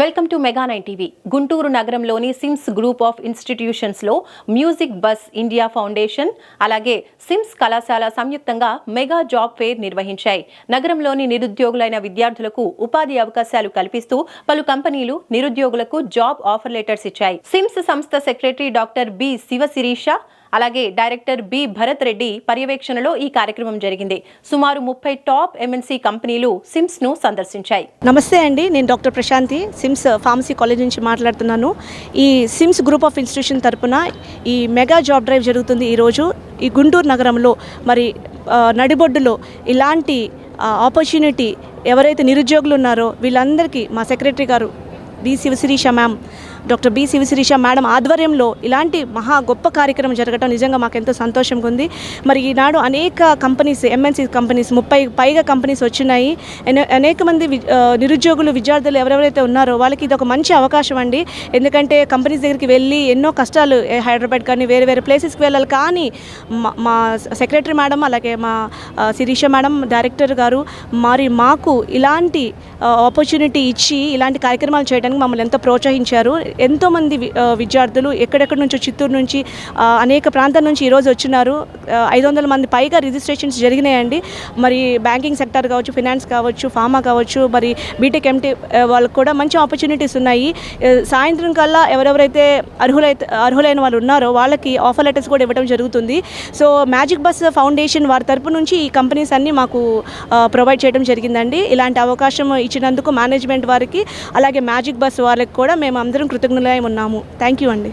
Welcome to mega nine TV. Guntur నగరంలోని SIMS group of ఇన్స్టిట్యూషన్స్లో music bus India foundation అలాగే SIMS కళాశాల సంయుక్తంగా మెగా జాబ్ ఫేర్ నిర్వహించాయి. నగరంలోని నిరుద్యోగులైన విద్యార్థులకు ఉపాధి అవకాశాలు కల్పిస్తూ పలు కంపెనీలు నిరుద్యోగులకు జాబ్ ఆఫర్ లెటర్స్ ఇచ్చాయి. సిమ్స్ సంస్థ సెక్రటరీ డాక్టర్ బి శివశిరీష అలాగే డైరెక్టర్ బి. భరత్ రెడ్డి పర్యవేక్షణలో ఈ కార్యక్రమం జరిగింది. సుమారు ముప్పై టాప్ ఎంఎన్సీ కంపెనీలు సిమ్స్ను సందర్శించాయి. నమస్తే అండి నేను doctor Prashanthi SIMS uh, pharmacy college నుంచి మాట్లాడుతున్నాను. ఈ సిమ్స్ గ్రూప్ ఆఫ్ ఇన్స్టిట్యూషన్ తరపున ఈ మెగా జాబ్ డ్రైవ్ జరుగుతుంది ఈరోజు. ఈ గుంటూరు నగరంలో మరి uh, నడిబొడ్డులో ఇలాంటి uh, ఆపర్చునిటీ ఎవరైతే నిరుద్యోగులు ఉన్నారో వీళ్ళందరికీ మా సెక్రటరీ గారు B Sivasirisha ma'am doctor B Sivasirisha madam ఆధ్వర్యంలో ఇలాంటి మహా గొప్ప కార్యక్రమం జరగడం నిజంగా మాకు ఎంతో సంతోషంగా ఉంది. మరి ఈనాడు అనేక కంపెనీస్ ఎంఎన్సీ కంపెనీస్ ముప్పై పైగా కంపెనీస్ వచ్చినాయి. అనేక మంది నిరుద్యోగులు విద్యార్థులు ఎవరెవరైతే ఉన్నారో వాళ్ళకి ఇది ఒక మంచి అవకాశం అండి. ఎందుకంటే కంపెనీస్ దగ్గరికి వెళ్ళి ఎన్నో కష్టాలు హైదరాబాద్ కానీ వేరే వేరే ప్లేసెస్కి వెళ్ళాలి. కానీ మా- మా సెక్రటరీ మేడం అలాగే మా శిరీష మేడం డైరెక్టర్ గారు మరి మాకు ఇలాంటి ఆపర్చునిటీ ఇచ్చి ఇలాంటి కార్యక్రమాలు చేయడానికి మమ్మల్ని ఎంతో ప్రోత్సహించారు. ఎంతోమంది విద్యార్థులు ఎక్కడెక్కడి నుంచో చిత్తూరు నుంచి అనేక ప్రాంతాల నుంచి ఈరోజు వచ్చినారు. ఐదు వందల మంది పైగా రిజిస్ట్రేషన్స్ జరిగినాయండి. మరి బ్యాంకింగ్ సెక్టర్ కావచ్చు ఫినాన్స్ కావచ్చు ఫార్మా కావచ్చు మరి బీటెక్ ఎంటీ వాళ్ళకు కూడా మంచి ఆపర్చునిటీస్ ఉన్నాయి. సాయంత్రం కల్లా ఎవరెవరైతే అర్హులైతే అర్హులైన వాళ్ళు ఉన్నారో వాళ్ళకి ఆఫర్ లెటర్స్ కూడా ఇవ్వడం జరుగుతుంది. సో మ్యాజిక్ బస్ ఫౌండేషన్ వారి తరపు నుంచి ఈ కంపెనీస్ అన్నీ మాకు ప్రొవైడ్ చేయడం జరిగిందండి. ఇలాంటి అవకాశం ఇచ్చినందుకు మేనేజ్మెంట్ వారికి అలాగే మ్యాజిక్ బస్ వాళ్ళకి కూడా మేము అందరం కృతజ్ఞులై ఉన్నాము. థ్యాంక్ యూ అండి.